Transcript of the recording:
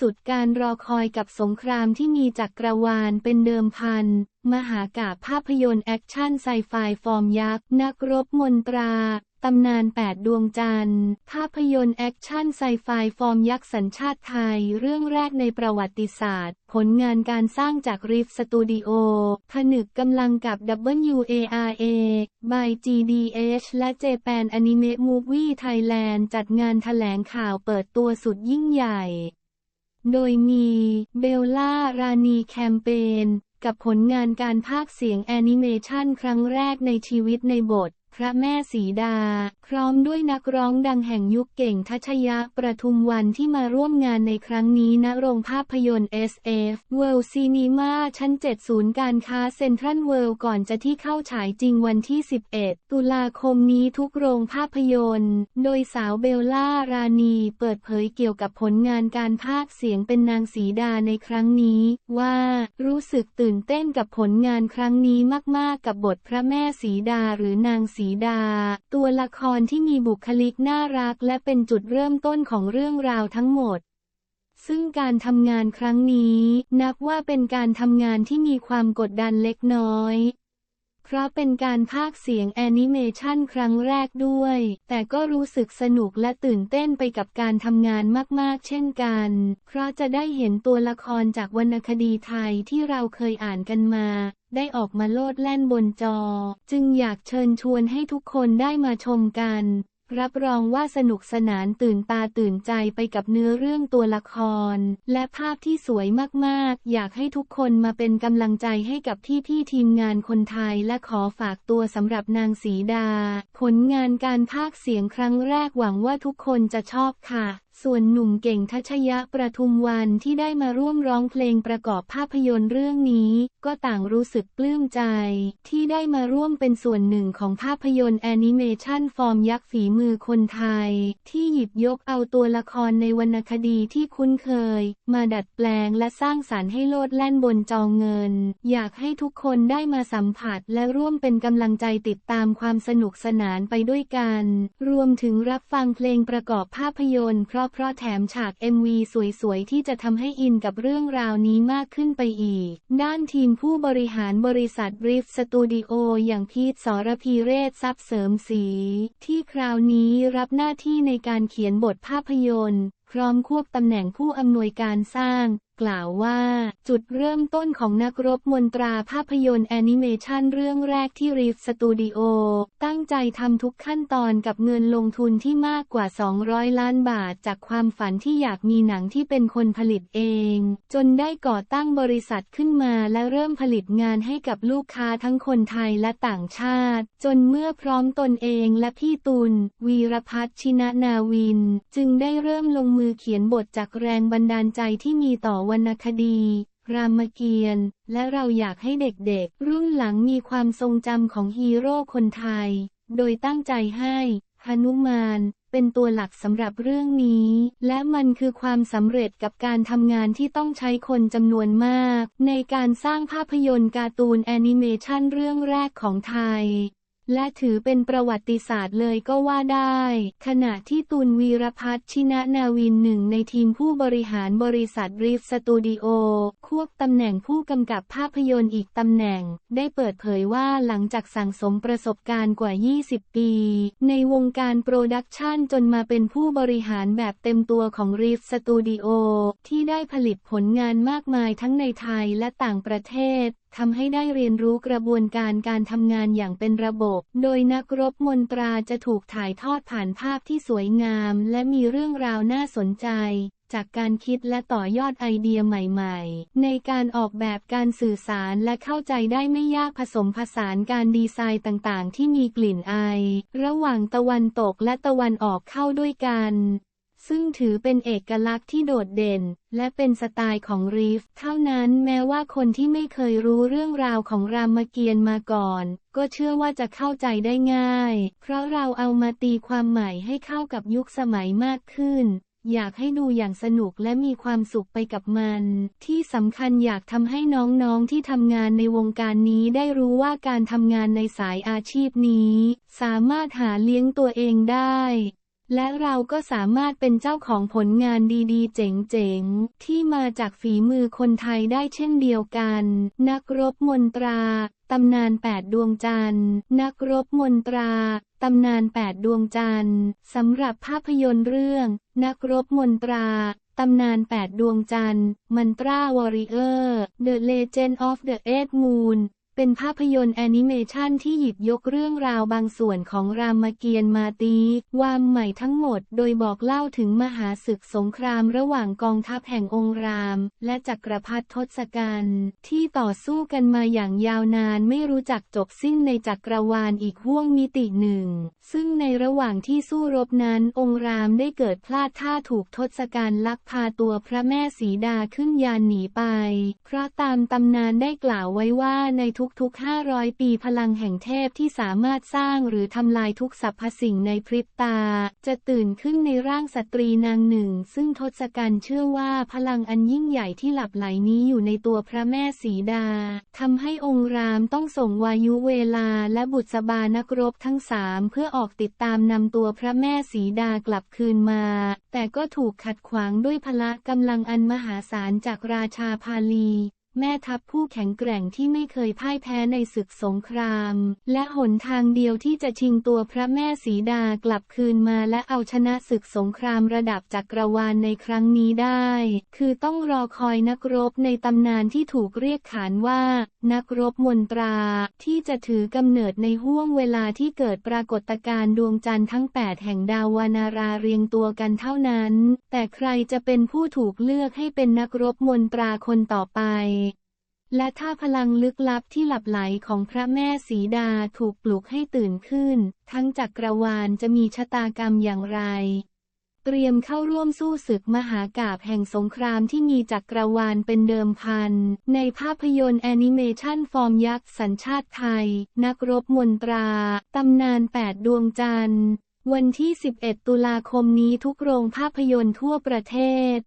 สุดการรอคอยกับสงครามที่มีจักรวาลเป็นเดิมพัน มหากาภาพยนตร์แอคชั่นไซไฟฟอร์มยักษ์ นักรบมนตราตำนาน 8 ดวงจันทร์ ภาพยนตร์แอคชั่นไซไฟฟอร์มยักษ์สัญชาติไทย เรื่องแรกในประวัติศาสตร์ ผลงานการสร้างจากริฟสตูดิโอ ผนึกกำลังกับ WARA by GDH และ Japan Anime Movie Thailand จัดงานแถลงข่าวเปิดตัวสุดยิ่งใหญ่ โดยมีเบลล่ารานีแคมเปญกับผลงานการพากย์เสียงแอนิเมชันครั้งแรกในชีวิตในบท พระแม่สีดา พร้อมด้วยนักร้องดังแห่งยุคเก่งทัชยะประทุมวันที่มาร่วมงานในครั้งนี้ณโรงภาพยนตร์ SF World Cinema ชั้น 7 ศูนย์การค้าเซ็นทรัลเวิลด์ก่อนจะที่เข้าฉายจริงวันที่ 11 ตุลาคมนี้ทุกโรงภาพยนตร์ โดยสาวเบลล่ารานีเปิดเผยเกี่ยวกับผลงานการพากย์เสียงเป็นนางสีดาในครั้งนี้ ว่ารู้สึกตื่นเต้นกับผลงานครั้งนี้มาก ๆ กับบทพระแม่สีดาหรือนางสีีดา ตัวละครที่มีบุคลิกน่ารักและเป็นจุดเริ่มต้นของเรื่องราวทั้งหมด ซึ่งการทำงานครั้งนี้ นับว่าเป็นการทำงานที่มีความกดดันเล็กน้อย เพราะเป็นการพากเสียงแอนิเมชันครั้งแรกด้วย แต่ก็รู้สึกสนุกและตื่นเต้นไปกับการทำงานมากๆ เช่นกัน เพราะจะได้เห็นตัวละครจากวรรณคดีไทยที่เราเคยอ่านกันมา ได้ออกมาโลดแล่นบนจอ จึงอยากเชิญชวนให้ทุกคนได้มาชมกัน รับรองว่าสนุกสนานตื่นตาตื่นใจไปกับเนื้อเรื่องตัวละคร และภาพที่สวยมากๆ อยากให้ทุกคนมาเป็นกำลังใจให้กับพี่ๆทีมงานคนไทยและขอฝากตัวสำหรับนางสีดา ผลงานการพากย์เสียงครั้งแรกหวังว่าทุกคนจะชอบค่ะส่วนหนุ่มเก่งทัชยะประทุมวันที่ได้มาร่วมร้องเพลงประกอบภาพยนตร์เรื่องนี้ ก็ต่างรู้สึกปลื้มใจ ที่ได้มาร่วมเป็นส่วนหนึ่งของภาพยนตร์แอนิเมชันฟอร์มยักษ์ฝีมือคนไทย ที่หยิบยกเอาตัวละครในวรรณคดีที่คุ้นเคย มาดัดแปลงและสร้างสรรค์ให้โลดแล่นบนจอเงิน อยากให้ทุกคนได้มาสัมผัสและร่วมเป็นกำลังใจติดตามความสนุกสนานไปด้วยกัน รวมถึงรับฟังเพลงประกอบภาพยนตร์เพราะเพราะแถมฉาก MV สวยๆ ที่จะทำให้อินกับเรื่องราวนี้มากขึ้นไปอีก ด้านทีมผู้บริหารบริษัทบริฟสตูดิโออย่างพีทสรพีเรศทรัพย์เสริมสี ที่คราวนี้รับหน้าที่ในการเขียนบทภาพยนตร์ พร้อมควบตำแหน่งผู้อำนวยการสร้าง กล่าวว่า จุดเริ่มต้นของนักรบมนตราภาพยนตร์แอนิเมชันเรื่องแรกที่รีฟสตูดิโอตั้งใจทำทุกขั้นตอนกับเงินลงทุนที่มากกว่า 200 ล้านบาทจากความฝันที่อยากมีหนังที่เป็นคนผลิตเอง จนได้ก่อตั้งบริษัทขึ้นมาและเริ่มผลิตงานให้กับลูกค้าทั้งคนไทยและต่างชาติ จนเมื่อพร้อมตนเองและพี่ตุลวีรพัฒน์ชินะนาวิน จึงได้เริ่มลงมือเขียนบทจากแรงบันดาลใจที่มีต่อวรรณคดี รามเกียรติ์และเราอยากให้เด็กๆ รุ่นหลังมีความทรงจำของฮีโร่คนไทย โดยตั้งใจให้หนุมานเป็นตัวหลักสำหรับเรื่องนี้ และมันคือความสำเร็จกับการทำงานที่ต้องใช้คนจำนวนมาก ในการสร้างภาพยนตร์การ์ตูนแอนิเมชันเรื่องแรกของไทย และถือเป็นประวัติศาสตร์เลยก็ว่าได้ ขณะที่ตุลวีรพัฒน์ชินะนาวินหนึ่งในทีมผู้บริหารบริษัทริฟสตูดิโอควบตำแหน่งผู้กำกับภาพยนตร์อีกตำแหน่ง ได้เปิดเผยว่าหลังจากสั่งสมประสบการณ์กว่า 20 ปี ในวงการโปรดักชันจนมาเป็นผู้บริหารแบบเต็มตัวของริฟสตูดิโอที่ได้ผลิตผลงานมากมายทั้งในไทยและต่างประเทศทำให้ได้เรียนรู้กระบวนการการทำงานอย่างเป็นระบบ โดยนักรบมนตราจะถูกถ่ายทอดผ่านภาพที่สวยงาม และมีเรื่องราวน่าสนใจ จากการคิดและต่อยอดไอเดียใหม่ๆ ในการออกแบบการสื่อสารและเข้าใจได้ไม่ยากผสมผสานการดีไซน์ต่างๆ ที่มีกลิ่นอาย ระหว่างตะวันตกและตะวันออกเข้าด้วยกัน ซึ่งถือเป็นเอกลักษณ์ที่โดดเด่น และเป็นสไตล์ของรีฟ เท่านั้นแม้ว่าคนที่ไม่เคยรู้เรื่องราวของรามเกียรติ์มาก่อน ก็เชื่อว่าจะเข้าใจได้ง่าย เพราะเราเอามาตีความใหม่ให้เข้ากับยุคสมัยมากขึ้น อยากให้ดูอย่างสนุกและมีความสุขไปกับมัน ที่สำคัญอยากทำให้น้องๆที่ทำงานในวงการนี้ได้รู้ว่าการทำงานในสายอาชีพนี้ สามารถหาเลี้ยงตัวเองได้ และเราก็สามารถเป็นเจ้าของผลงานดีๆ เจ๋งๆ ที่มาจากฝีมือคนไทยได้เช่นเดียวกัน นักรบมนตรา ตำนานแปดดวงจันทร์ นักรบมนตรา ตำนานแปดดวงจันทร์สำหรับภาพยนตร์เรื่อง นักรบมนตราตำนานแปดดวงจันทร์ มันตราวอริเออร์ The Legend of the Eight Moon เป็นภาพยนตร์แอนิเมชันที่หยิบยกเรื่องราวบางส่วนของรามเกียรติ์มาตีวามใหม่ทั้งหมดโดยบอกเล่าถึงมหาศึกสงครามระหว่างกองทัพแห่งองค์ราม และจักรพรรดิทศกัณฐ์ที่ต่อสู้กันมาอย่างยาวนานไม่รู้จักจบสิ้นในจักรวาลอีกห้วงมิติหนึ่ง ซึ่งในระหว่างที่สู้รบนั้นองค์รามได้เกิดพลาดท่าถูกทศกัณฐ์ลักพาตัวพระแม่สีดาขึ้นยานหนีไป เพราะตามตำนานได้กล่าวไว้ว่าในทุกทุกๆ 500 ปีพลังแห่งเทพที่สามารถสร้างหรือทำลายทุกสรรพสิ่งในพริบตา จะตื่นขึ้นในร่างสตรีนางหนึ่ง ซึ่งทศกัณฐ์เชื่อว่าพลังอันยิ่งใหญ่ที่หลับไหลนี้อยู่ในตัวพระแม่สีดาทำให้องค์รามต้องส่งวายุเวลาและบุษบานักรบทั้งสามเพื่อออกติดตามนำตัวพระแม่สีดากลับคืนมา แต่ก็ถูกขัดขวางด้วยพละกำลังอันมหาศาลจากราชาพาลี แม่ทัพผู้แข็งแกร่งที่ไม่เคยพ่ายแพ้ในศึกสงคราม และหนทางเดียวที่จะชิงตัวพระแม่สีดากลับคืนมาและเอาชนะศึกสงครามระดับจักรวาลในครั้งนี้ได้ คือต้องรอคอยนักรบในตำนานที่ถูกเรียกขานว่า นักรบมนตราที่จะถือกำเนิดในห้วงเวลาที่เกิดปรากฏการณ์ดวงจันทร์ทั้ง 8 แห่งดาววานาราเรียงตัวกันเท่านั้น แต่ใครจะเป็นผู้ถูกเลือกให้เป็นนักรบมนตราคนต่อไป และถ้าพลังลึกลับที่หลับไหลของพระแม่สีดาถูกปลุกให้ตื่นขึ้น ทั้งจักรวาลจะมีชะตากรรมอย่างไร เตรียมเข้าร่วมสู้ศึกมหากาบแห่งสงครามที่มีจักรวาลเป็นเดิมพัน ในภาพยนตร์แอนิเมชันฟอร์มยักษ์สัญชาติไทย นักรบมนตรา ตำนาน 8 ดวงจันทร์ วันที่ 11 ตุลาคมนี้ทุกโรงภาพยนตร์ทั่วประเทศ